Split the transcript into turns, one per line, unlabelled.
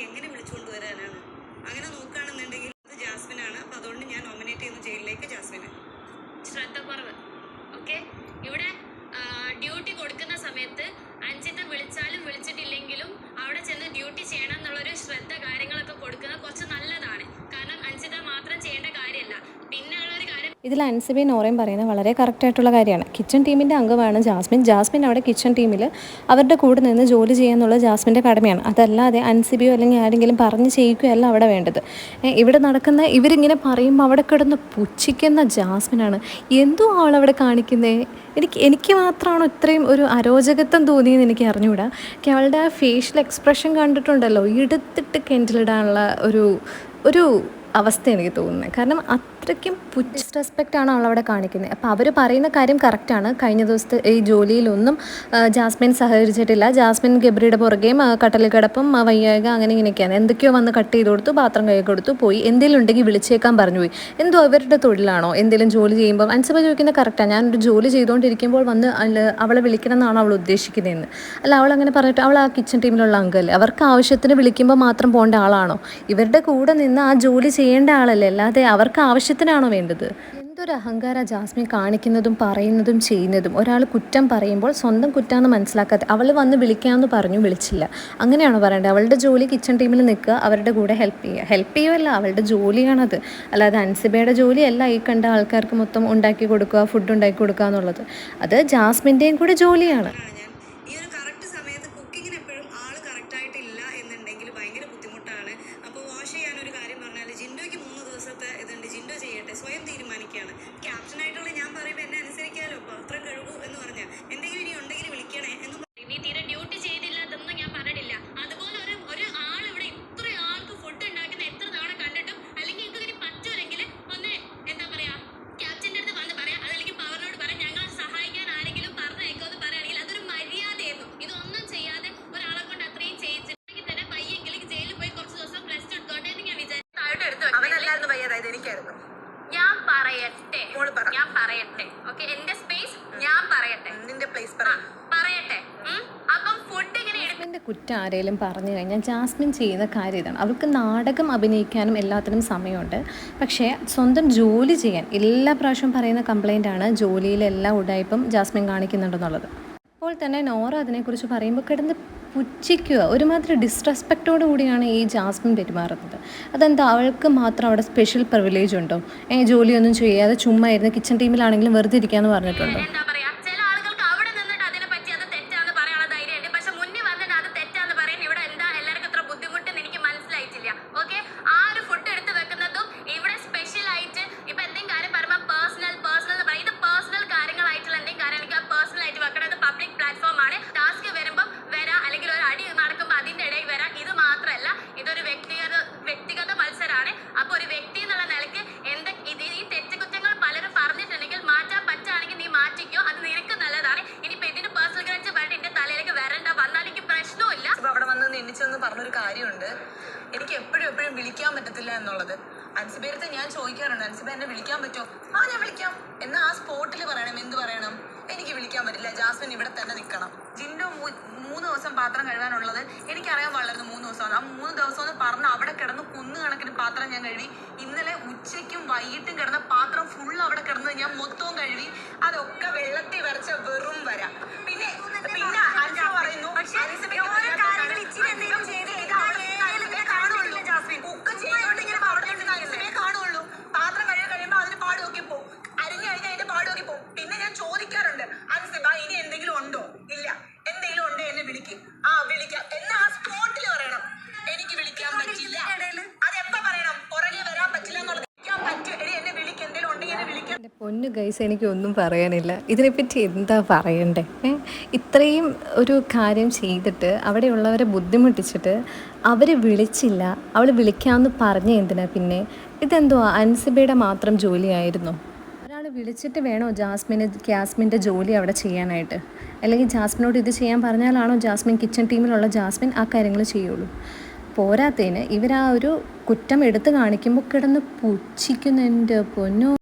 എങ്ങനെ
ഇതിൽ അൻസിബി നോറയും പറയുന്നത് വളരെ കറക്റ്റായിട്ടുള്ള കാര്യമാണ്. കിച്ചൺ ടീമിന്റെ അംഗമാണ് ജാസ്മിൻ. ജാസ്മിൻ അവിടെ കിച്ചൺ ടീമിൽ അവരുടെ കൂടെ നിന്ന് ജോലി ചെയ്യാന്നുള്ളത് ജാസ്മിന്റെ കടമയാണ്. അതല്ലാതെ അൻസിബിയോ അല്ലെങ്കിൽ ആരെങ്കിലും പറഞ്ഞ് ചെയ്യിക്കുകയല്ല അവിടെ വേണ്ടത്. ഇവിടെ നടക്കുന്ന ഇവരിങ്ങനെ പറയുമ്പോൾ അവിടെ കിടന്ന് പുച്ഛിക്കുന്ന ജാസ്മിനാണ്. എന്തോ അവളവിടെ കാണിക്കുന്നേ? എനിക്ക് എനിക്ക് മാത്രമാണ് ഇത്രയും ഒരു അരോചകത്വം തോന്നിയെന്ന് എനിക്ക് അറിഞ്ഞുകൂടാ അവളുടെ ആ ഫേഷ്യൽ എക്സ്പ്രഷൻ കണ്ടിട്ടുണ്ടല്ലോ. എടുത്തിട്ട് കെൻഡിലിടാനുള്ള ഒരു ഒരു അവസ്ഥ എനിക്ക് തോന്നുന്നത്. കാരണം അത്രയ്ക്കും റെസ്പെക്റ്റ് ആണ് അവളവിടെ കാണിക്കുന്നത്. അപ്പോൾ അവർ പറയുന്ന കാര്യം കറക്റ്റാണ് കഴിഞ്ഞ ദിവസത്തെ ഈ ജോലിയിലൊന്നും ജാസ്മിൻ സഹകരിച്ചിട്ടില്ല. ജാസ്മിൻ ഗബ്രിയുടെ പുറകെയും കട്ടലിൽ കിടപ്പും വയ്യായക അങ്ങനെ ഇങ്ങനെയൊക്കെയാണ്. എന്തൊക്കെയോ വന്ന് കട്ട് ചെയ്ത് കൊടുത്തു പാത്രം കൈ കൊടുത്തു പോയി. എന്തെങ്കിലും ഉണ്ടെങ്കിൽ വിളിച്ചേക്കാൻ പറഞ്ഞു പോയി. എന്തോ അവരുടെ തൊഴിലാണോ? എന്തെങ്കിലും ജോലി ചെയ്യുമ്പോൾ അനുസഭ ചോദിക്കുന്നത് കറക്റ്റാണ് ഞാനൊരു ജോലി ചെയ്തുകൊണ്ടിരിക്കുമ്പോൾ വന്ന് അവളെ വിളിക്കണം എന്നാണ് അവൾ ഉദ്ദേശിക്കുന്നതെന്ന്. അല്ല അവൾ അങ്ങനെ പറഞ്ഞിട്ട് അവൾ ആ കിച്ചൺ ടീമിലുള്ള അംഗമല്ലേ. അവർക്ക് ആവശ്യത്തിന് വിളിക്കുമ്പോൾ മാത്രം പോകേണ്ട ആളാണോ? ഇവരുടെ കൂടെ നിന്ന് ആ ജോലി ചെയ്യേണ്ട ആളല്ലേ? അല്ലാതെ അവർക്ക് ആവശ്യത്തിനാണോ വേണ്ടത്? എന്തൊരു അഹങ്കാര ജാസ്മിൻ കാണിക്കുന്നതും പറയുന്നതും ചെയ്യുന്നതും. ഒരാൾ കുറ്റം പറയുമ്പോൾ സ്വന്തം കുറ്റാന്ന് മനസ്സിലാക്കാതെ അവൾ വന്ന് വിളിക്കാമെന്ന് പറഞ്ഞു വിളിച്ചില്ല. അങ്ങനെയാണോ പറയേണ്ടത് അവളുടെ ജോലി കിച്ചൺ ടീമിൽ നിൽക്കുക അവരുടെ കൂടെ ഹെൽപ്പ് ചെയ്യുക. ഹെൽപ്പ് ചെയ്യുമല്ല അവളുടെ ജോലിയാണത്. അല്ലാതെ അൻസിബയുടെ ജോലിയല്ല ഈ കണ്ട ആൾക്കാർക്ക് മൊത്തം ഉണ്ടാക്കി കൊടുക്കുക ഫുഡ് ഉണ്ടാക്കി കൊടുക്കുക എന്നുള്ളത്. അത് ജാസ്മിന്റെയും കൂടെ ജോലിയാണ്.
ഞാൻ
പറയട്ടെ.
മോൾ പറ.
ഞാൻ പറയട്ടെ. ഓക്കെ എന്റെ സ്പേസ് ഞാൻ പറയട്ടെ.
നിന്റെ പ്ലേസ്
പറ പറയട്ടെ? അപ്പം ഫുഡ് ഇങ്ങനെ
ജാസ്മിന്റെ കുറ്റം ആരെങ്കിലും പറഞ്ഞു കഴിഞ്ഞാൽ ജാസ്മിൻ ചെയ്യുന്ന കാര്യം ഇതാണ്. അവൾക്ക് നാടകം അഭിനയിക്കാനും എല്ലാത്തിനും സമയമുണ്ട്. പക്ഷേ സ്വന്തം ജോലി ചെയ്യാൻ എല്ലാ പ്രാവശ്യവും പറയുന്ന കംപ്ലൈന്റ് ആണ് ജോലിയിലെ എല്ലാ ഉടായ്പും ജാസ്മിൻ കാണിക്കുന്നുണ്ടെന്നുള്ളത്. അപ്പോൾ തന്നെ നോറ അതിനെക്കുറിച്ച് പറയുമ്പോൾ കിടന്ന് പുച്ഛിക്കുക. ഒരുമാതിരി ഡിസ്റെസ്പെക്റ്റോട് കൂടിയാണ് ഈ ജാസ്മിൻ പെരുമാറുന്നത്. അതെന്താ? അവൾക്ക് മാത്രം അവിടെ സ്പെഷ്യൽ പ്രിവിലേജ് ഉണ്ടോ? ഏ ജോലിയൊന്നും ചെയ്യാതെ ചുമ്മാ ഇരുന്ന് കിച്ചൺ ടീമിലാണെങ്കിലും വെറുതെ ഇരിക്കാമെന്ന് പറഞ്ഞിട്ടുണ്ടോ?
എണ്ണിച്ചെന്ന് പറഞ്ഞൊരു കാര്യമുണ്ട്. എനിക്ക് എപ്പോഴും എപ്പോഴും വിളിക്കാൻ പറ്റത്തില്ല എന്നുള്ളത്. അൻസിബേരത്തെ ഞാൻ ചോദിക്കാറുണ്ട് അൻസിബ എന്നെ വിളിക്കാൻ പറ്റുമോ? ആ ഞാൻ വിളിക്കാം. എന്നാ ആ സ്പോട്ടിൽ പറയണം എന്ത് പറയണം? എനിക്ക് വിളിക്കാൻ പറ്റില്ല ജാസ്മിൻ ഇവിടെ തന്നെ നിൽക്കണം. ജിൻഡു മൂന്ന് ദിവസം പാത്രം കഴുകാനുള്ളത് എനിക്കറിയാൻ പാടില്ലായിരുന്നു മൂന്ന് ദിവസം ആ മൂന്ന് ദിവസം എന്ന് പറഞ്ഞ് അവിടെ കിടന്ന് കുന്നു കണക്കിന് പാത്രം ഞാൻ കഴുകി ഇന്നലെ ഉച്ചയ്ക്കും വൈകിട്ടും കിടന്ന പാത്രം ഫുൾ അവിടെ കിടന്ന് ഞാൻ മൊത്തവും കഴുകി അതൊക്കെ വെള്ളത്തിൽ വരച്ച വെറും വര. പിന്നെ പിന്നെ പറയുന്നു പൊന്നു
ഗൈസ് എനിക്കൊന്നും പറയാനില്ല. ഇതിനെപ്പറ്റി എന്താ പറയണ്ടേ? ഇത്രയും ഒരു കാര്യം ചെയ്തിട്ട് അവിടെയുള്ളവരെ ബുദ്ധിമുട്ടിച്ചിട്ട് അവർ വിളിച്ചില്ല. അവൾ വിളിക്കാമെന്ന് പറഞ്ഞ എന്തിനാ പിന്നെ? ഇതെന്തോ അൻസിബയുടെ മാത്രം ജോലിയായിരുന്നു. ഒരാൾ വിളിച്ചിട്ട് വേണോ ജാസ്മിന് ജാസ്മിന്റെ ജോലി അവിടെ ചെയ്യാനായിട്ട്? അല്ലെങ്കിൽ ജാസ്മിനോട് ഇത് ചെയ്യാൻ പറഞ്ഞാലാണോ ജാസ്മിൻ കിച്ചൺ ടീമിലുള്ള ജാസ്മിൻ ആ കാര്യങ്ങൾ ചെയ്യുള്ളൂ? പോരാത്തതിന് ഇവരാ ഒരു കുറ്റം എടുത്തു കാണിക്കുമ്പോൾ കിടന്ന് പുച്ഛിക്കുന്നുണ്ട് പൊന്നോ